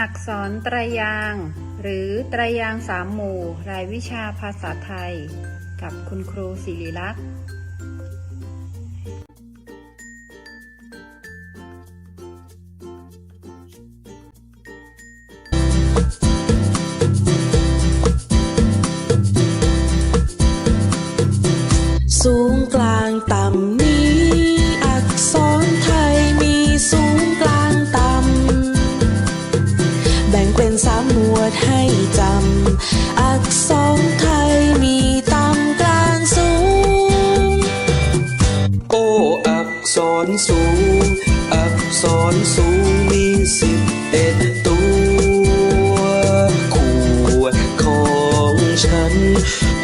อักษรตรยาง หรือตรยางสามหมู่ รายวิชาภาษาไทย กับคุณครูศิริลักษณ์สูงกลางต่ำ วดให้จำ อักษรไทยมีต่ำกลางสูง โอ้อักษรสูง อักษรสูงมีสิบเอ็ดตัวขวดของฉัน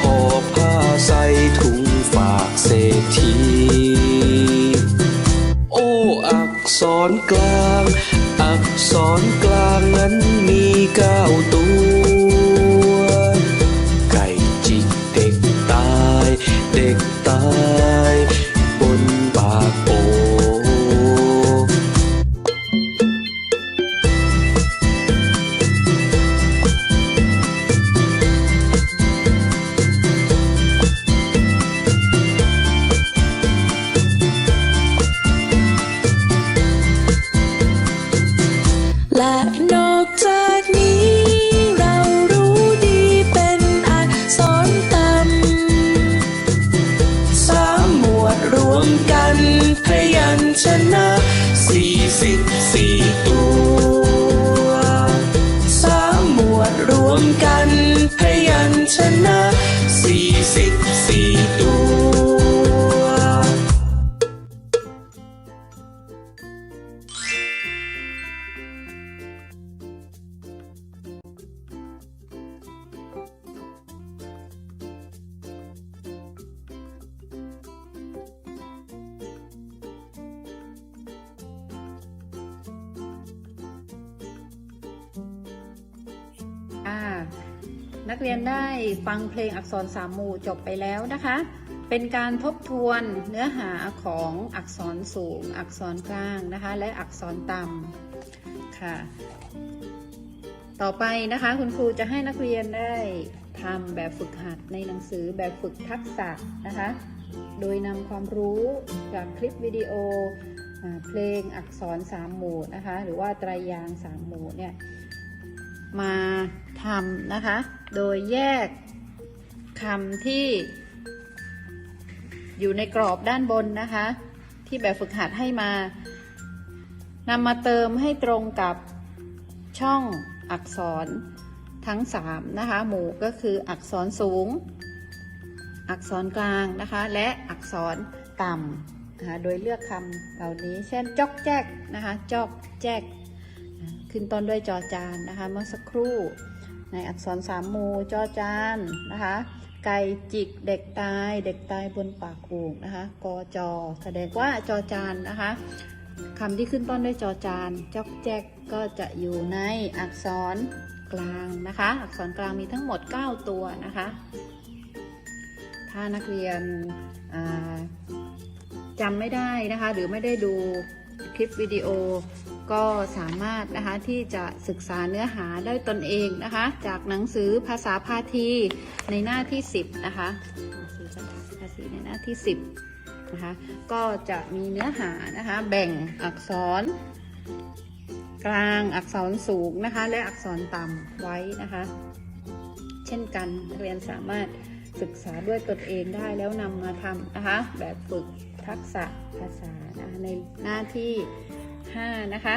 หอบผ้าใส่ถุงฝากเศรษฐีโอ้อักษรกลาง อักษรกลางนั้นมี เก้ พยัญชนะสี่สิบสี่ตัว นักเรียนได้ฟังเพลงอักษรสามหมู่จบไปแล้วนะคะ เป็นการทบทวนเนื้อหาของอักษรสูง อักษรกลางนะคะ และอักษรต่ำค่ะ ต่อไปนะคะคุณครูจะให้นักเรียนได้ทำแบบฝึกหัดในหนังสือแบบฝึกทักษะนะคะ โดยนำความรู้จากคลิปวิดีโออเพลงอักษรสามหมู่นะคะ หรือว่าตรายางสามหมู่เนี่ย มาทำนะคะ โดยแยกคำที่ อยู่ในกรอบด้านบนนะคะ ที่แบบฝึกหัดให้มานำมาเติมให้ตรงกับช่องอักษรทั้ง 3 นะคะ หมู่ก็คืออักษรสูง อักษรกลางนะคะ และอักษรต่ำนะคะโดยเลือกคำเหล่านี้ เช่นจอกแจ๊กนะคะ จอกแจ๊ก ขึ้นต้นด้วยจอจานนะคะ เมื่อสักครู่ ในอักษรสามมูจอจานนะคะ ไก่จิกเด็กตายเด็กตายบนปากโอ่งนะคะกอจอแสดงว่าจอจานนะคะคำที่ขึ้นต้นด้วยจอจานจอกแจ๊กก็จะอยู่ในอักษรกลางนะคะ อักษรกลางมีทั้งหมด 9 ตัวนะคะ ถ้านักเรียนอ่าจำไม่ได้นะคะ หรือไม่ได้ดูคลิปวิดีโอ ก็สามารถนะคะที่จะศึกษาเนื้อหาได้ตนเองนะคะ จากหนังสือภาษาพาทีในหน้าที่ 10 นะคะหนังสือภาษาพาทีในหน้าที่ 10 นะคะ ก็จะมีเนื้อหานะคะ แบ่งอักษร กลางอักษรสูงนะคะ และอักษรต่ำไว้นะคะ เช่นกันนักเรียนสามารถศึกษาด้วยตนเองได้แล้วนำมาทำนะคะ แบบฝึกทักษะภาษานะะในหน้าที่ 5นะคะ